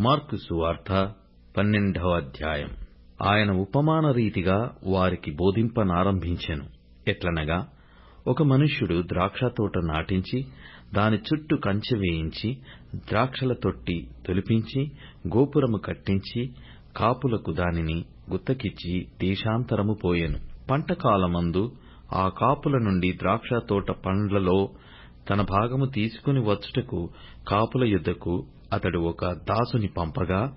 Mark సువార్త పన్నెండవ అధ్యాయం. ఆయన ఉపమాన రీతిగా వారికి బోధింపనారంభించెను. ఎట్లనగా ఒక మనుష్యుడు ద్రాక్షతోట నాటించి దాని చుట్టూ కంచె వేయించి ద్రాక్షల తొట్టి తొలిపించి గోపురము కట్టించి కాపులకు దానిని గుత్తకిచ్చి దేశాంతరము పోయెను. పంటకాలమందు ఆ కాపుల నుండి ద్రాక్షతోట పండ్లలో తన భాగము తీసుకుని వచ్చుటకు కాపుల యుద్ధకు అతడు ఒక దాసుని పంపగా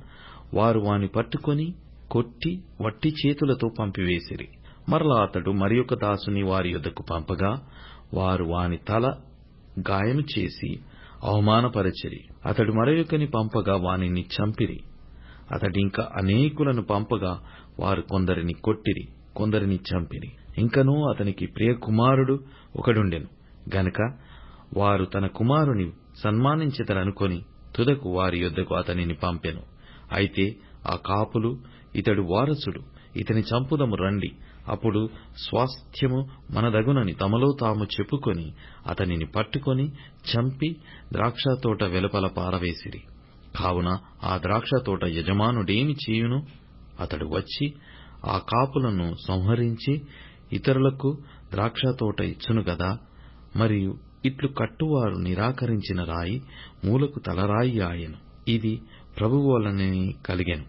వారు వాని పట్టుకొని కొట్టి వట్టి చేతులతో పంపివేసిరి. మరలా అతడు మరియొక దాసుని వారి యొద్దకు పంపగా వారు వాని తల గాయము చేసి అవమానపరచిరి. అతడు మరొకని పంపగా వానిని చంపిరి. అతడింకా అనేకులను పంపగా వారు కొందరిని కొట్టిరి కొందరిని చంపిరి. ఇంకనూ అతనికి ప్రియ కుమారుడు ఒకడుండెను. గనక వారు తన కుమారుని సన్మానించెదరనుకొని తుదకు వారి యొద్దకు అతనిని పంపెను. అయితే ఆ కాపులు ఇతడు వారసుడు ఇతని చంపుదము రండి. అప్పుడు స్వాస్థ్యము మనదగునని తమలో తాము చెప్పుకొని అతనిని పట్టుకొని చంపి ద్రాక్షతోట వెలుపల పారవేసిరి. కావున ఆ ద్రాక్షతోట యజమానుడేమి చేయును? అతడు వచ్చి ఆ కాపులను సంహరించి ఇతరులకు ద్రాక్షతోట ఇచ్చును గదా? మరియు ఇట్లు కట్టువారు నిరాకరించిన రాయి మూలకు తలరాయి ఆయను. ఇది ప్రభువులనని కలిగెను.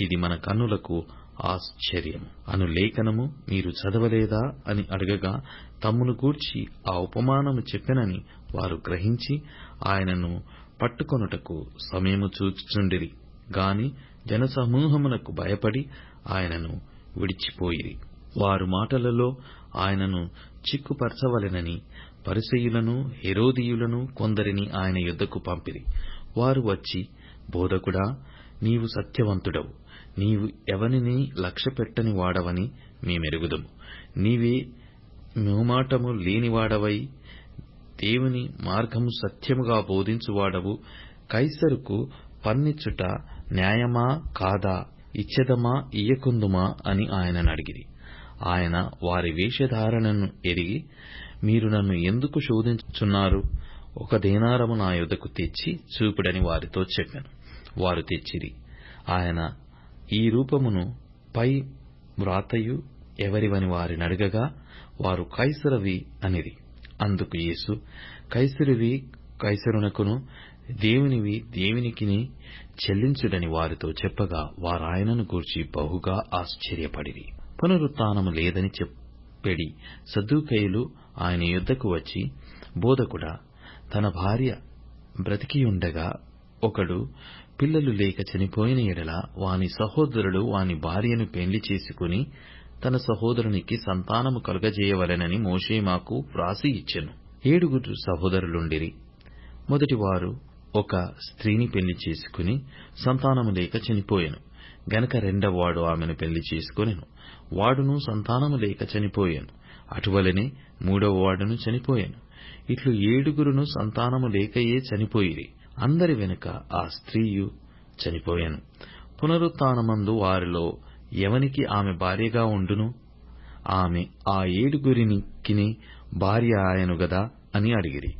ఇది మన కన్నులకు ఆశ్చర్యము. అను లేఖనము మీరు చదవలేదా అని అడగగా తమ్మును గూర్చి ఆ ఉపమానము చెప్పెనని వారు గ్రహించి ఆయనను పట్టుకొనుటకు సమయము చూచుచుండిరి. గాని జనసమూహమునకు భయపడి ఆయనను విడిచిపోయిరి. వారు మాటలలో ఆయనను చిక్కుపరచవలెనని పరిసయులను హెరోదీయులను కొందరిని ఆయన యుద్ధకు పంపిరి. వారు వచ్చి బోధకుడా నీవు సత్యవంతుడవు. నీవు ఎవనిని లక్ష్యపెట్టని వాడవని మేమెరుగుదము నీవే మోమాటము లేనివాడవై దేవుని మార్గము సత్యముగా బోధించువాడవు. కైసరుకు పన్నిచ్చుట న్యాయమా కాదా? ఇచ్చెదమా ఇయ్యకుందుమా? అని ఆయనను అడిగిరి. ఆయన వారి వేషధారణను ఎరిగి మీరు నన్ను ఎందుకు శోధించుచున్నారు? ఒక దేనారము నా యొద్దకు తెచ్చి చూపుడని వారితో చెప్పాను. వారు తెచ్చిరి. ఆయన ఈ రూపమును పై వ్రాతయు ఎవరివని వారిని అడగగా వారు కైసరవి అనిరి. అందుకు యేసు కైసరివి కైసరునకును దేవునివి దేవునికిని చెల్లించుడని వారితో చెప్పగా వారాయనను గూర్చి బహుగా ఆశ్చర్యపడిరి. పునరుత్నము లేదని చెప్పెడి. సద్దూకయులు ఆయన యుద్ధకు వచ్చి బోధకుడా తన భార్య బ్రతికియుండగా ఒకడు పిల్లలు లేక చనిపోయిన ఎడల వాని సహోదరుడు వాని భార్యను పెండ్లి చేసుకుని తన సహోదరునికి సంతానము కలుగజేయవలెనని మోషే మాకు వ్రాసి ఇచ్చెను. ఏడుగురు సహోదరులుండిరి. మొదటివారు ఒక స్త్రీని పెళ్ళి చేసుకుని సంతానము లేక చనిపోయాను. గనక రెండవవాడు ఆమెను పెళ్ళి చేసుకొనెను. వాడును సంతానము లేక చనిపోయాను. అటువలనే మూడవ వాడును చనిపోయాను. ఇట్లు ఏడుగురును సంతానము లేకయే చనిపోయిరి. అందరి వెనుక ఆ స్త్రీయు చనిపోయాను. పునరుత్నమందు వారిలో ఎవనికి ఆమె భార్యగా ఉండును? ఆమె ఆ ఏడుగురికిని భార్య ఆయను గదా అని అడిగిరి.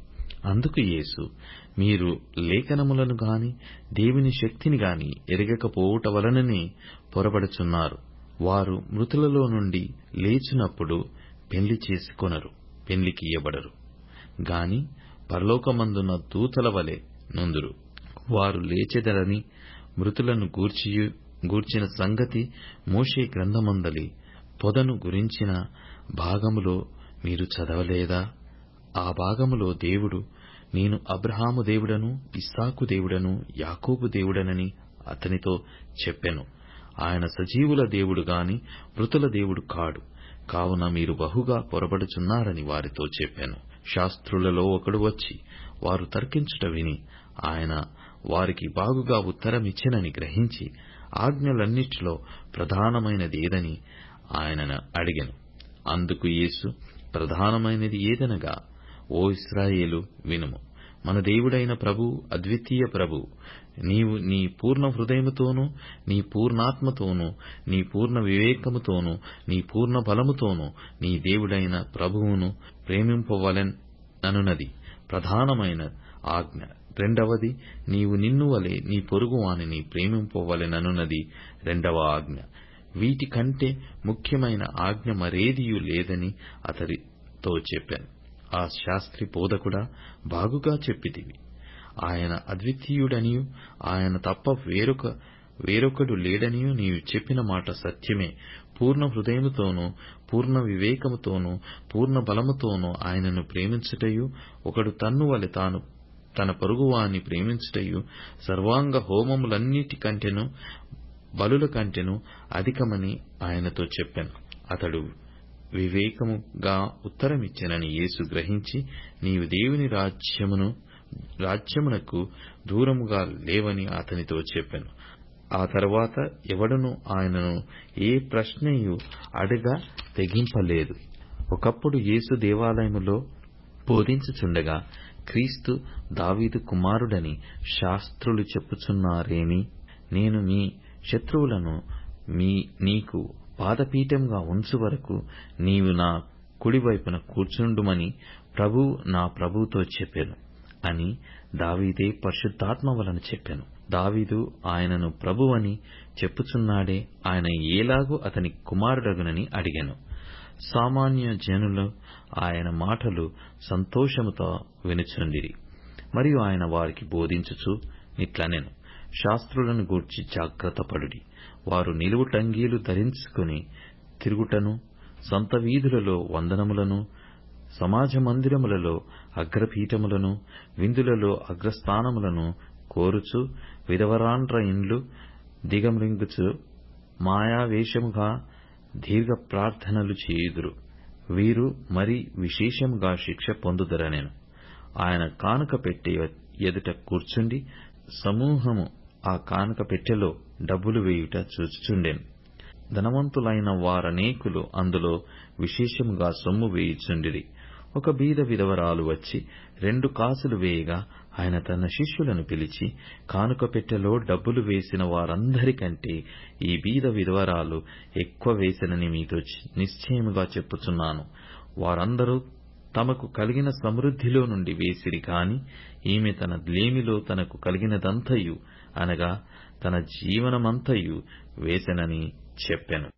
అందుకు యేసు మీరు లేఖనములను గాని దేవుని శక్తిని గాని ఎరగకపోవుట వలననే పొరబడుచున్నారు వారు మృతులలో నుండి లేచినప్పుడు పెళ్ళి చేసుకొనరు పెళ్ళికి ఇవ్వబడరు గాని పరలోకమందున్న దూతల వలె నుందురు. వారు లేచెదరని మృతులను గూర్చి గూర్చిన సంగతి మోషే గ్రంథమందలి పొదను గురించిన భాగములో మీరు చదవలేదా? ఆ భాగములో దేవుడు నేను అబ్రహాము దేవుడను ఇస్సాకు దేవుడను యాకోబు దేవుడనని అతనితో చెప్పెను. ఆయన సజీవుల దేవుడు గాని మృతుల దేవుడు కాడు. కావున మీరు బహుగా పొరబడుచున్నారని వారితో చెప్పాను. శాస్త్రులలో ఒకడు వచ్చి వారు తర్కించుట విని ఆయన వారికి బాగుగా ఉత్తరమిచ్చినని గ్రహించి ఆజ్ఞలన్నిటిలో ప్రధానమైనది ఏదని ఆయనను అడిగాను. అందుకు యేసు ప్రధానమైనది ఏదనగా ఓ ఇస్రాయేలు వినుము. మన దేవుడైన ప్రభు అద్వితీయ ప్రభు. నీవు నీ పూర్ణ హృదయముతోనూ నీ పూర్ణాత్మతోనూ నీ పూర్ణ వివేకముతోనూ నీ పూర్ణ బలముతోనూ నీ దేవుడైన ప్రభువును ప్రేమింపవలెననున్నది ప్రధానమైన ఆజ్ఞ. రెండవది నీవు నిన్ను వలె నీ పొరుగువానిని ప్రేమింపవలెననున్నది రెండవ ఆజ్ఞ. వీటికంటే ముఖ్యమైన ఆజ్ఞ మరేదియూ లేదని అతడితో చెప్పాను. ఆ శాస్త్రి బోధకుడా బాగుగా చెప్పితివి. ఆయన అద్వితీయుడనియు ఆయన తప్ప వేరొక వేరొకడు లేడనియూ నీవు చెప్పిన మాట సత్యమే. పూర్ణ హృదయముతోనూ పూర్ణ వివేకముతోనూ పూర్ణ బలముతోనూ ఆయనను ప్రేమించుటయు ఒకడు తన్ను వలె తాను తన పొరుగువాని ప్రేమించుటయు సర్వాంగ హోమములన్నిటి కంటెను బలుల కంటెను అధికమని ఆయనతో చెప్పాను. అతడు వివేకముగా ఉత్తరమిచ్చెనని యేసు గ్రహించి నీవు దేవుని రాజ్యమును రాజ్యమునకు దూరముగా లేవని అతనితో చెప్పాను. ఆ తర్వాత ఎవడను ఆయనను ఏ ప్రశ్నయు అడగ తెగింపలేదు. ఒకప్పుడు యేసు దేవాలయములో బోధించుచుండగా క్రీస్తు దావీదు కుమారుడని శాస్త్రులు చెప్పుచున్నారేమి? నేను మీ శత్రువులను మీ నీకు పాదపీఠంగా ఉంచు వరకు నీవు నా కుడివైపున కూర్చుండుమని ప్రభువు నా ప్రభువుతో చెప్పాను అని దావీదే పరిశుద్ధాత్మ వలన చెప్పాను. దావీదు ఆయనను ప్రభువని చెప్పుచున్నాడే ఆయన ఏలాగూ అతని కుమారుడగునని అడిగాను. సామాన్య జనులు ఆయన మాటలు సంతోషముతో వినుచుండిరి మరియు ఆయన వారికి బోధించుచు ఇట్లనెను. శాస్త్రులను గూర్చి జాగ్రత్తపడుడి వారు నిలువుటంగీలు ధరించుకుని తిరుగుటను సొంత వీధులలో వందనములను సమాజ మందిరములలో అగ్రపీఠములను విందులలో అగ్రస్థానములను కోరుచు విధవరాండ్ర ఇండ్లు దిగమ్రింగుచు మాయావేషముగా దీర్ఘ ప్రార్థనలు చేయుదురు. వీరు మరి విశేషముగా శిక్ష పొందుదరనెను. ఆయన కానుక పెట్టే ఎదుట కూర్చుండి సమూహము ఆ కానుక పెట్టెలో డబ్బులు వేయుట చూచుచుండెను. ధనవంతులైన వారనేకులు అందులో విశేషముగా సొమ్ము వేయుచుండిరి. ఒక బీద విధవరాలు వచ్చి రెండు కాసులు వేయగా ఆయన తన శిష్యులను పిలిచి కానుక పెట్టెలో డబ్బులు వేసిన వారందరికంటే ఈ బీద విధవరాలు ఎక్కువ వేసినని మీతో నిశ్చయముగా చెప్పుచున్నాను. వారందరూ తమకు కలిగిన సమృద్ధిలో నుండి వేసిరి కాని ఈమె తన లేమిలో తనకు కలిగినదంతయు అనగా తన జీవనమంతయు వేసెనని చెప్పెను.